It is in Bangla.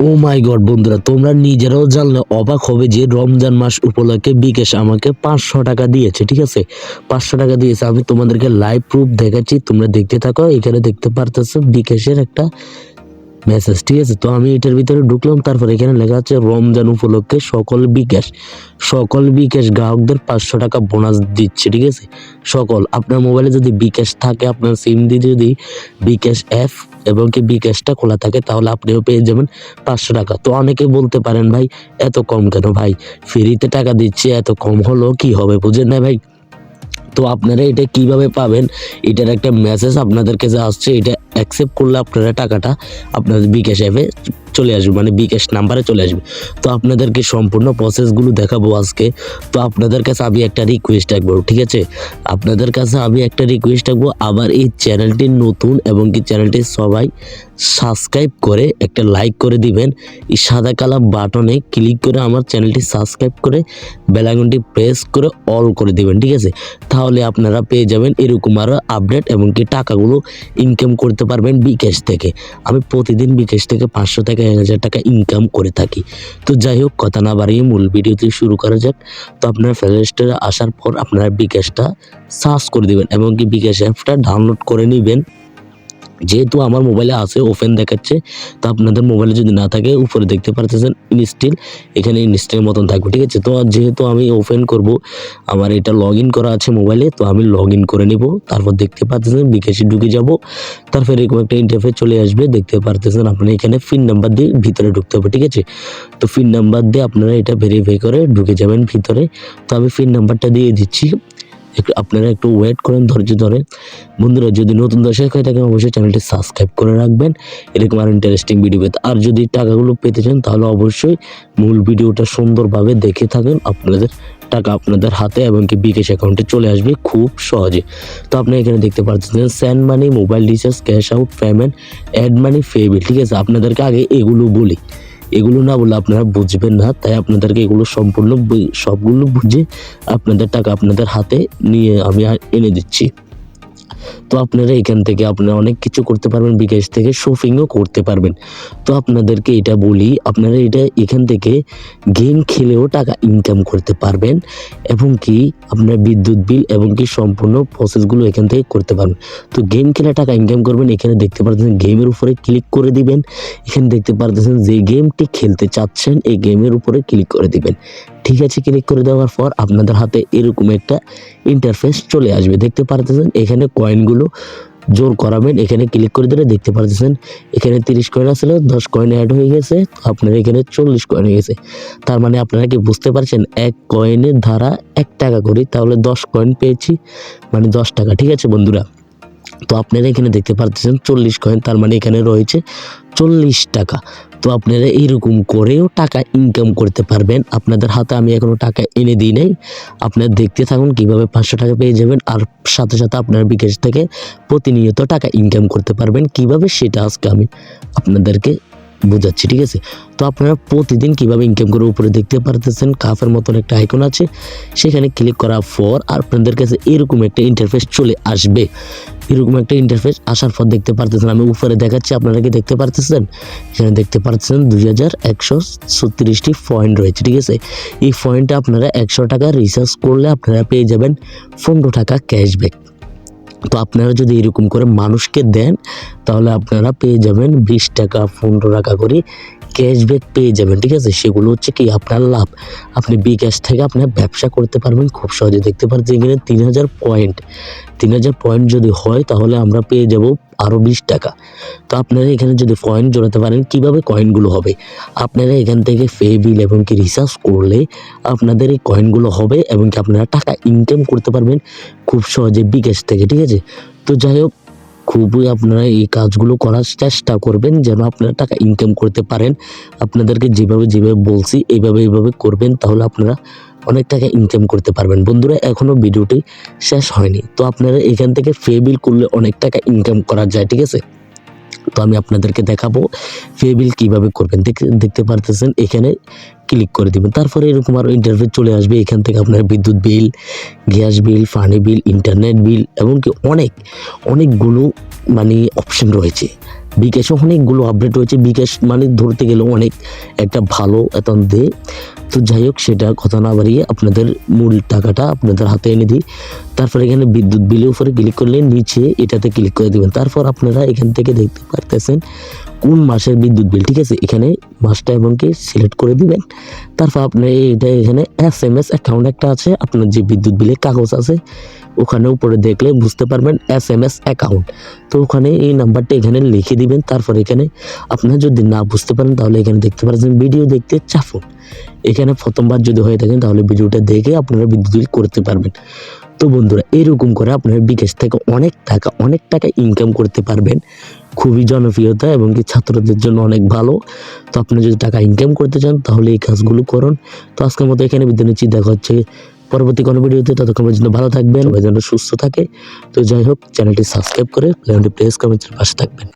ও মাই গড বন্ধুরা, তোমরা নিজেরাও জানলে অবাক হবে যে রমজান মাস উপলক্ষে বিকেশ আমাকে পাঁচশো টাকা দিয়েছে, ঠিক আছে? পাঁচশো টাকা দিয়েছে। আমি তোমাদেরকে লাইভ প্রুফ দেখাচ্ছি। তোমরা দেখতে থাকো, এখানে দেখতে পারতেছো বিকেশের একটা মেসেজ ঠিক আছে? তো আমি এটার ভিতরে ঢুকলাম, তারপর এখানে লেখা আছে, রমজান উপলক্ষে সকল বিকাশ সকল বিকাশ গ্রাহকদের পাঁচশো টাকা বোনাস দিচ্ছে, ঠিক আছে? সকল, আপনার মোবাইলে যদি বিকাশ থাকে, আপনার সিম দিয়ে যদি বিকাশ অ্যাপ এবং কি বিকাশটা খোলা থাকে, তাহলে আপনিও পেয়ে যাবেন পাঁচশো টাকা। তো অনেকে বলতে পারেন, ভাই, এত কম কেন ভাই? ফ্রিতে টাকা দিচ্ছে, এত কম হলো, কি হবে? বুঝেন না ভাই? তো আপনারা এটা কীভাবে পাবেন? এটার একটা মেসেজ আপনাদের কাছে আসছে, এটা অ্যাকসেপ্ট করলে আপনারা টাকাটা আপনাদের বিকাশ অ্যাপে চলে আসবে মানে বিকাশ নাম্বারে চলে আসবে। তো আপনাদেরকে সম্পূর্ণ প্রসেসগুলো দেখাবো আজকে। তো আপনাদের কাছে আমি একটা রিকোয়েস্ট রাখব, ঠিক আছে? আপনাদের কাছে আমি একটা রিকোয়েস্ট রাখব, আবার এই চ্যানেলটি নতুন এবং কি চ্যানেলটি সবাই সাবস্ক্রাইব করে একটা লাইক করে দিবেন। এই সাদা কালা বাটনে ক্লিক করে আমার চ্যানেলটি সাবস্ক্রাইব করে বেলাগুনটি প্রেস করে অল করে দিবেন, ঠিক আছে? তাহলে আপনারা পেয়ে যাবেন এরকম আরও আপডেট এবং কি টাকাগুলো ইনকাম করতে পারবেন বিকাশ থেকে। আমি প্রতিদিন বিকাশ থেকে পাঁচশো থেকে এক হাজার টাকা ইনকাম করে থাকি। তো যাই হোক, কথা না বাড়িয়ে মূল ভিডিওতে শুরু করা যাক। তো আপনার প্লে স্টোরে আসার পর আপনারা বিকাশটা সার্চ করে দেবেন এবং কি বিকাশ অ্যাপটা ডাউনলোড করে নেবেন। যেহেতু আমার মোবাইলে আছে ওপেন দেখাচ্ছে, তো আপনাদের মোবাইলে যদি না থাকে, উপরে দেখতে পারতেছেন ইনস্টিল এখানে ইনস্টিলের মতন থাকবে, ঠিক আছে? তো যেহেতু আমি ওপেন করব, আমার এটা লগ করা আছে মোবাইলে তো আমি লগ করে নিব, তারপর দেখতে পাচ্ছেন বিকাশে ঢুকে যাব, তারপর এরকম একটা ইন্টারফেস চলে আসবে, দেখতে পারতেছেন আপনি এখানে পিন নাম্বার দিয়ে ভিতরে ঢুকতে হবে, ঠিক আছে? তো পিন নাম্বার দিয়ে আপনারা এটা ভেরিফাই করে ঢুকে যাবেন ভিতরে, তো আমি পিন নাম্বারটা দিয়ে দিচ্ছি। একটু আপনারা একটু ওয়েট করেন, ধৈর্য ধরে। বন্ধুরা, যদি নতুন দর্শক হয়ে থাকেন, অবশ্যই চ্যানেলটি সাবস্ক্রাইব করে রাখবেন। এরকম আর ইন্টারেস্টিং ভিডিও পেতে আর যদি টাকাগুলো পেতে চান, তাহলে অবশ্যই মূল ভিডিওটা সুন্দরভাবে দেখে থাকেন আপনাদের টাকা আপনাদের হাতে এবং কি বিকাশ অ্যাকাউন্টে চলে আসবে খুব সহজে। তো আপনি এখানে দেখতে পাচ্ছেন send money mobile recharge cash out payment add money pay bill ঠিক আছে? আপনাদেরকে আগে এগুলো বলি। এগুলো না বলে আপনারা বুঝবেন না, তাই আপনাদেরকে এগুলো সম্পূর্ণ সবগুলো বুঝে আপনাদের টাকা আপনাদের হাতে নিয়ে আমি এনে দিচ্ছি। তো আপনারা এখান থেকে আপনারা অনেক কিছু করতে পারবেন, বিকাশ থেকে শপিংও করতে পারবেন। তো আপনাদেরকে এটা বলি, আপনারা এটা এখান থেকে গেম খেলেও টাকা ইনকাম করতে পারবেন এবং কি আপনার বিদ্যুৎ বিল এবং কি সম্পূর্ণ প্রসেসগুলো এখান থেকে করতে পারবেন। তো গেম খেলে টাকা ইনকাম করবেন, এখানে দেখতে পাচ্ছেন গেমের উপরে ক্লিক করে দিবেন। এখানে দেখতে পারতেছেন যে গেমটি খেলতে চাচ্ছেন, এই গেমের উপরে ক্লিক করে দিবেন। ঠিক আছে ক্লিক করে দেওয়ার পর আপনাদের হাতে এরকম একটা ইন্টারফেস চলে আসবে। দেখতে পারতেছেন, এখানে কয়েনগুলো জোর করাবেন, এখানে ক্লিক করে দিলে দেখতে পারতেছেন, এখানে তিরিশ কয়েন আসলে, দশ কয়েন অ্যাড হয়ে গেছে, আপনার এখানে চল্লিশ কয়েন হয়ে গেছে। তার মানে আপনারা কি বুঝতে পারছেন, এক কয়েনের ধারা এক টাকা করি, তাহলে দশ কয়েন পেয়েছি মানে দশ টাকা, ঠিক আছে বন্ধুরা? তো আপনারা এখানে দেখতে পারতেছেন চল্লিশ কয়েন তার মানে এখানে রয়েছে চল্লিশ টাকা। তো আপনারা এইরকম করেও টাকা ইনকাম করতে পারবেন। আপনাদের হাতে আমি এখনও টাকা এনে দিই নাই। আপনারা দেখতে থাকুন কীভাবে পাঁচশো টাকা পেয়ে যাবেন আর সাথে সাথে আপনার বিকাশ থেকে প্রতিনিয়ত টাকা ইনকাম করতে পারবেন। কীভাবে সেটা আজকে আমি আপনাদেরকে বোঝাচ্ছি, ঠিক আছে? তো আপনারা প্রতিদিন কীভাবে ইনকাম করে উপরে দেখতে পারতেছেন, কাফের মতন একটা আইকন আছে, সেখানে ক্লিক করার পর আপনাদের কাছে এরকম একটা ইন্টারফেস চলে আসবে। এরকম একটা ইন্টারফেস আসার পর দেখতে পারতেছেন, আমি উপরে দেখাচ্ছি, আপনারা কি দেখতে পারতেছেন? এখানে দেখতে পারতেছেন দুই হাজার একশো ছত্রিশটি পয়েন্ট রয়েছে, ঠিক আছে? এই পয়েন্টে আপনারা একশো টাকা রিচার্জ করলে আপনারা পেয়ে যাবেন পনেরো টাকা ক্যাশব্যাক তো আপনারা যদি এরকম করে মানুষকে দেন, তাহলে আপনারা পেয়ে যাবেন বিশ টাকা, পনেরো টাকা করে ক্যাশব্যাক পেয়ে যাবেন, ঠিক আছে? সেগুলো হচ্ছে কি আপনার লাভ। আপনি বিকাশ থেকে আপনার ব্যবসা করতে পারবেন, খুব সহজে দেখতে পাচ্ছেন এখানে তিন হাজার পয়েন্ট তিন হাজার পয়েন্ট যদি হয়, তাহলে আমরা পেয়ে যাব আরও বিশ টাকা। তো আপনারা এখানে যদি পয়েন্ট জোড়াতে পারেন, কীভাবে কয়েনগুলো হবে? আপনারা এখান থেকে ফে বিল এবং কি রিসার্চ করলে আপনাদের এই কয়েনগুলো হবে এবং কি আপনারা টাকা ইনকাম করতে পারবেন, খুব সহজে বিকাশ থেকে, ঠিক আছে? তো যাই হোক খুবই আপনারা এই কাজগুলো করার চেষ্টা করবেন যেন আপনারা টাকা ইনকাম করতে পারেন। আপনাদেরকে যেভাবে যেভাবে বলছি, এইভাবে এইভাবে করবেন, তাহলে আপনারা অনেক টাকা ইনকাম করতে পারবেন। বন্ধুরা এখনও ভিডিওটি শেষ হয়নি। তো আপনারা এখান থেকে ফে বিল করলে অনেক টাকা ইনকাম করা যায়, ঠিক আছে? তো আমি আপনাদেরকে দেখাবো ফে বিল কীভাবে করবেন। দেখতে পারতেছেন, এখানে ক্লিক করে দিবেন। তারপরে এরকম আরও ইন্টারফেস চলে আসবে। এখান থেকে আপনার বিদ্যুৎ বিল, গ্যাস বিল, পানি বিল ইন্টারনেট বিল, এমনকি অনেক, অনেকগুলো মানে অপশন রয়েছে। বিকাশে অনেকগুলো আপডেট হয়েছে বিকাশ মানে ধরতে গেলে অনেক একটা ভালো এতন দে তো যাই হোক, সেটা কথা না বাড়িয়ে আপনাদের মূল টাকাটা আপনাদের হাতে এনে দিই। তারপর এখানে বিদ্যুৎ বিলের উপরে ক্লিক করলে নিচে এটাতে ক্লিক করে দেবেন। তারপর আপনারা এখান থেকে দেখতে পারতেছেন কোন মাসের বিদ্যুৎ বিল, ঠিক আছে? এখানে মাসটা এবং কি সিলেক্ট করে দিবেন। তারপর আপনার এটা এখানে এস এম এস অ্যাকাউন্ট একটা আছে, আপনার যে বিদ্যুৎ বিলের কাগজ আছে, ওখানে উপরে দেখলে বুঝতে পারবেন এস এম এস অ্যাকাউন্ট তো ওখানে এই নাম্বারটা এখানে লিখে দিবেন, তারপর এখানে আপনার যদি না বুঝতে পারেন, তাহলে এখানে দেখতে পাচ্ছেন ভিডিও দেখতে চাপুন। এখানে প্রথমবার যদি হয়ে থাকেন তাহলে ভিডিওটা দেখে আপনারা বিদ্যুৎ বিল করতে পারবেন। তো বন্ধুরা, এরকম করে আপনারা বিকাশ থেকে অনেক টাকা অনেক টাকা ইনকাম করতে পারবেন। খুবই জনপ্রিয়তা এবং কি ছাত্রদের জন্য অনেক ভালো। তো আপনি যদি টাকা ইনকাম করতে চান, তাহলে এই কাজগুলো করুন। তো আজকের মতো এখানে বিদ্যুৎ দেখা হচ্ছে পরবর্তী কোনো ভিডিওতে। ততক্ষণ পর্যন্ত ভালো থাকবেন যেন সুস্থ থাকে। তো যাই হোক, চ্যানেলটি সাবস্ক্রাইব করে প্রেস কমেন্টের পাশে থাকবেন।